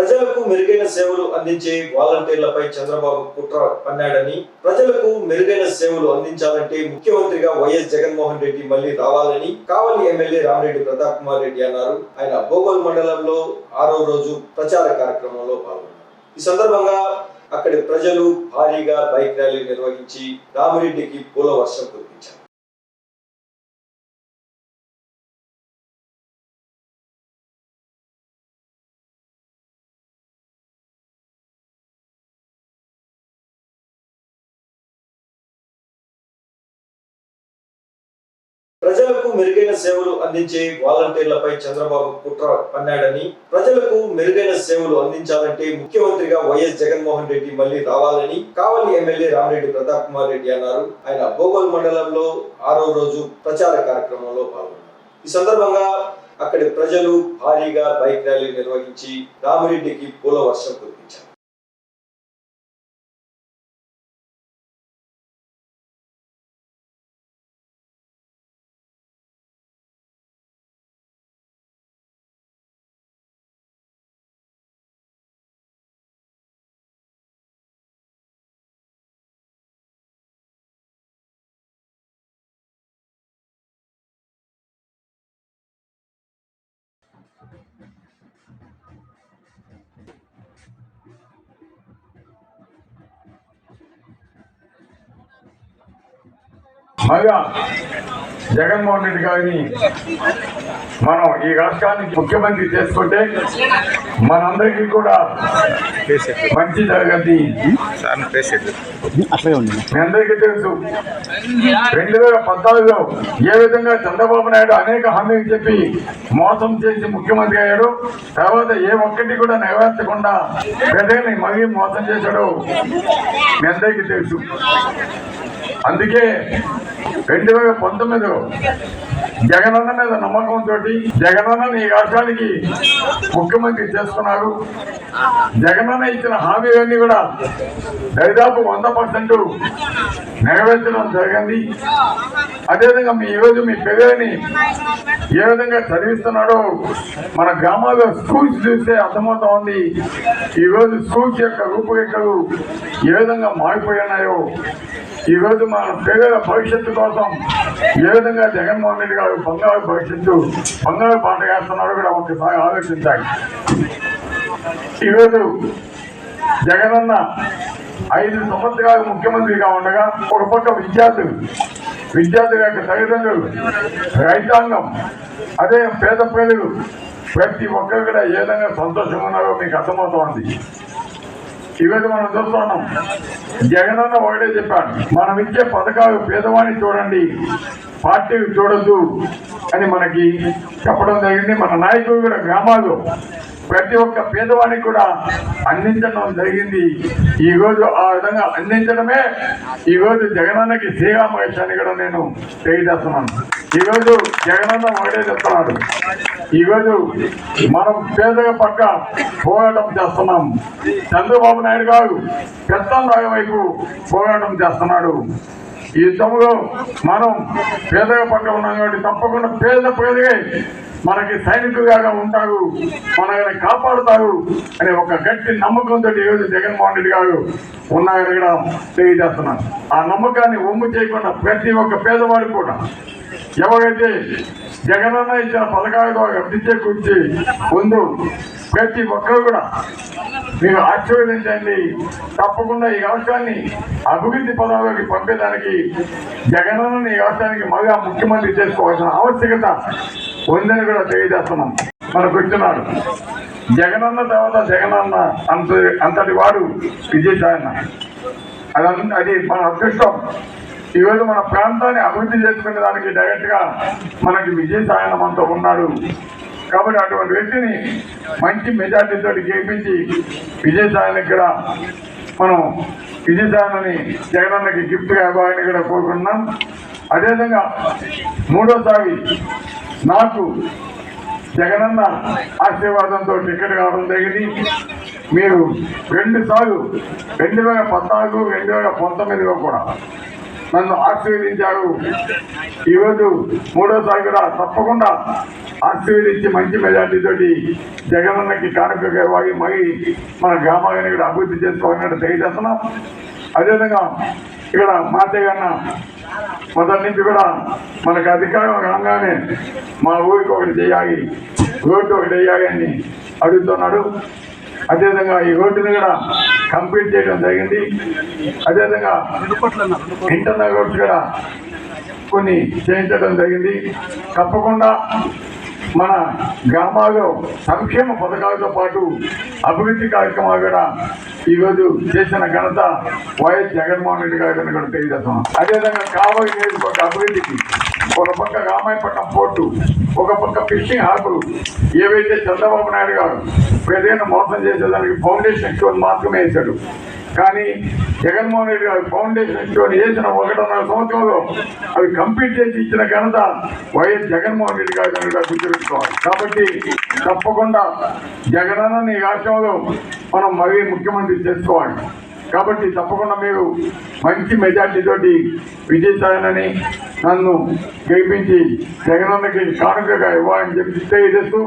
ప్రజలకు మెరుగైన సేవలు అందించే వాలంటీర్లపై చంద్రబాబు కుట్ర పన్నాడని ప్రజలకు మెరుగైన సేవలు అందించాలంటే ముఖ్యమంత్రిగా వైఎస్ జగన్మోహన్ రెడ్డి మళ్ళీ రావాలని కావలి ఎమ్మెల్యే రామిరెడ్డి ప్రతాప్ కుమార్ రెడ్డి అన్నారు. ఆయన భోగోల్ మండలంలో ఆరో రోజు ప్రచార కార్యక్రమంలో పాల్గొన్నారు. ఈ సందర్భంగా అక్కడి ప్రజలు భారీగా బైక్ ర్యాలీ నిర్వహించి రామిరెడ్డికి పూల వర్షం కురిపించారు. ప్రజలకు మెరుగైన సేవలు అందించే వాలంటీర్లపై చంద్రబాబు కుట్ర పన్నాడని ప్రజలకు మెరుగైన సేవలు అందించాలంటే ముఖ్యమంత్రిగా వైఎస్ జగన్మోహన్ రెడ్డి మళ్ళీ రావాలని కావలి ఎమ్మెల్యే రామిరెడ్డి ప్రతాప్ కుమార్ రెడ్డి అన్నారు. ఆయన భోగోల్ మండలంలో ఆరో రోజు ప్రచార కార్యక్రమంలో పాల్గొన్నారు. ఈ సందర్భంగా అక్కడి ప్రజలు భారీగా బైక్ ర్యాలీ నిర్వహించి రామిరెడ్డికి పూల వర్షం కురిపించారు. మళ్ళా జగన్మోహన్ రెడ్డి గారిని మనం ఈ రాష్ట్రానికి ముఖ్యమంత్రి చేసుకుంటే మనందరికీ కూడా మంచి జరగద్ది. మీ అందరికీ తెలుసు రెండు వేల పద్నాలుగులో ఏ విధంగా చంద్రబాబు నాయుడు అనేక హామీలు చెప్పి మోసం చేసి ముఖ్యమంత్రి అయ్యాడు తర్వాత ఏ ఒక్కటి కూడా నెరవేర్చకుండా ప్రజల్ని మళ్ళీ మోసం చేశాడు మీ అందరికీ తెలుసు. అందుకే రెండు వేల పంతొమ్మిదిలో జగనన్న మీద నమ్మకంతో జగనన్న ఈ రాష్ట్రానికి ముఖ్యమంత్రి చేసుకున్నారు జగనన్న ఇచ్చిన హామీలన్నీ కూడా దాదాపు వంద పర్సెంట్ నెరవేర్చడం జరిగింది. అదేవిధంగా మీ ఈరోజు మీ పిల్లల్ని ఏ విధంగా చదివిస్తున్నాడో మన గ్రామాల్లో స్కూల్స్ చూస్తే అర్థమవుతా ఉంది. ఈరోజు స్కూల్స్ యొక్క రూపురేఖలు ఏ విధంగా మారిపోయినాయో ఈరోజు మన పిల్లల భవిష్యత్తు కోసం ఏ విధంగా జగన్మోహన్ రెడ్డి గారు బంగారు భవిష్యత్తు బంగారు పాట వేస్తున్నారో కూడా ఒకసారి ఆలోచించాలి. ఈరోజు జగనన్న ఐదు సంవత్సరాలు ముఖ్యమంత్రిగా ఉండగా ఒక పక్క విద్యార్థులు విద్యార్థుల యొక్క తల్లిదండ్రులు రైతాంగం అదే పేద ప్రజలు ప్రతి ఒక్కరు కూడా ఏ విధంగా సంతోషంగా ఉన్నారో మీకు అర్థమవుతోంది. ఈరోజు మనం చూస్తున్నాం. జగనన్న ఒకటే చెప్పాడు మనం ఇచ్చే పథకాలు పేదవాణ్ణి చూడండి పార్టీ చూడద్దు అని మనకి చెప్పడం జరిగింది. మన నాయకులు కూడా గ్రామాల్లో ప్రతి ఒక్క పేదవానికి కూడా అందించడం జరిగింది. ఈ రోజు ఆ విధంగా అందించడమే. ఈ రోజు జగనన్నకి శ్రీరామకృష్ణాన్ని కూడా నేను తెలియజేస్తున్నాను. ఈరోజు జగనన్న ఒకటే చెప్తున్నాడు. ఈ రోజు మనం పేదల పక్క పోరాటం చేస్తున్నాం. చంద్రబాబు నాయుడు గారు పెత్తందాయ వైపు పోరాటం చేస్తున్నాడు. ఈ యుద్ధంలో మనం పేదల పక్క ఉన్నాం కాబట్టి తప్పకుండా పేద ప్రజలే మనకి సైనికులుగా ఉంటారు మనల్ని కాపాడుతారు అనే ఒక గట్టి నమ్మకంతో ఈరోజు జగన్మోహన్ రెడ్డి గారు ఉన్నారని కూడా తెలియజేస్తున్నాను. ఆ నమ్మకాన్ని ఒమ్ము చేయకుండా ప్రతి ఒక్క పేదవాడు కూడా ఎవరైతే జగనన్న ఇచ్చిన పథకాల ద్వారా లబ్ధి చేకూర్చి ముందు ప్రతి ఒక్కరు కూడా మీరు ఆశీర్వదించండి. తప్పకుండా ఈ రాష్ట్రాన్ని అభివృద్ధి పదాలకి పంపేదానికి జగనన్న ఈ రాష్ట్రానికి మళ్ళా ముఖ్యమంత్రి చేసుకోవాల్సిన ఆవశ్యకత ఉందని కూడా తెలియజేస్తున్నాం. మనకు వచ్చినాడు జగనన్న తర్వాత జగనన్న అంత అంతటి వాడు విజయసాయన్న. అదంతా అది మన అదృష్టం. ఈరోజు మన ప్రాంతాన్ని అభివృద్ధి చేసుకునే దానికి డైరెక్ట్గా మనకి విజయసాయన మనతో ఉన్నాడు. కాబట్టి అటువంటి వ్యక్తిని మంచి మెజార్టీతో గెలిపించి విజయసాయనికి కూడా మనం విజయసాయనని జగనన్నకి గిఫ్ట్గా ఇవ్వాలని కూడా కోరుకుంటున్నాం. అదేవిధంగా మూడోసారి నాకు జగనన్న ఆశీర్వాదంతో టికెట్ కావడం జరిగింది. మీరు రెండు సార్లు రెండు వేల పద్నాలుగు రెండు వేల పంతొమ్మిదిలో కూడా నన్ను ఆశీర్వదించారు. ఈరోజు మూడోసారి కూడా తప్పకుండా ఆశీర్వదించి మంచి మెజార్టీతోటి జగనన్నకి కానుకగా వాగి మగి మన గ్రామాన్ని కూడా అభివృద్ధి చేసుకోవాలని తెలియజేస్తున్నాం అదేవిధంగా ఇక్కడ మాతయ్య మొదటి నుంచి కూడా మనకు అధికారం రాగానే మా ఊరికి ఒకటి చేయాలి రోడ్డు ఒకటి వేయాలి అని అడుగుతున్నాడు. అదేవిధంగా ఈ రోడ్డుని కూడా కంప్లీట్ చేయడం జరిగింది. అదేవిధంగా ఇంటర్నల్ రోడ్స్ కూడా కొన్ని చేయించడం జరిగింది. తప్పకుండా మన గ్రామాల్లో సంక్షేమ పథకాలతో పాటు అభివృద్ధి కార్యక్రమాలు కూడా ఈరోజు చేసిన ఘనత వైఎస్ జగన్మోహన్ రెడ్డి గారిని కూడా తెలియజేస్తున్నాం. అదేవిధంగా కాబోయే నియోజకవర్గ అభివృద్ధికి ఒక పక్క రామాయపట్నం పోర్టు ఒక పక్క ఫిషింగ్ హార్బర్ ఏవైతే చంద్రబాబు నాయుడు గారు ఏదైనా మోసం చేసేదానికి ఫౌండేషన్ స్టోన్ మాత్రమే వేశాడు. కానీ జగన్మోహన్ రెడ్డి గారు ఫౌండేషన్ స్టోన్ చేసిన ఒకటిన్నర సంవత్సరంలో అవి కంప్లీట్ చేసి ఇచ్చిన ఘనత వైఎస్ జగన్మోహన్ రెడ్డి గారు కనుక గుర్తుపెట్టుకోవాలి. కాబట్టి తప్పకుండా జగనన్న ఈ రాష్ట్రంలో మనం మరీ ముఖ్యమంత్రి చేసుకోవాలి. కాబట్టి తప్పకుండా మీరు మంచి మెజార్టీ తోటి విజయసాయనని నన్ను గెలిపించి జగనన్నకి కానుకగా ఇవ్వాలని చెప్పి తెలియజేస్తూ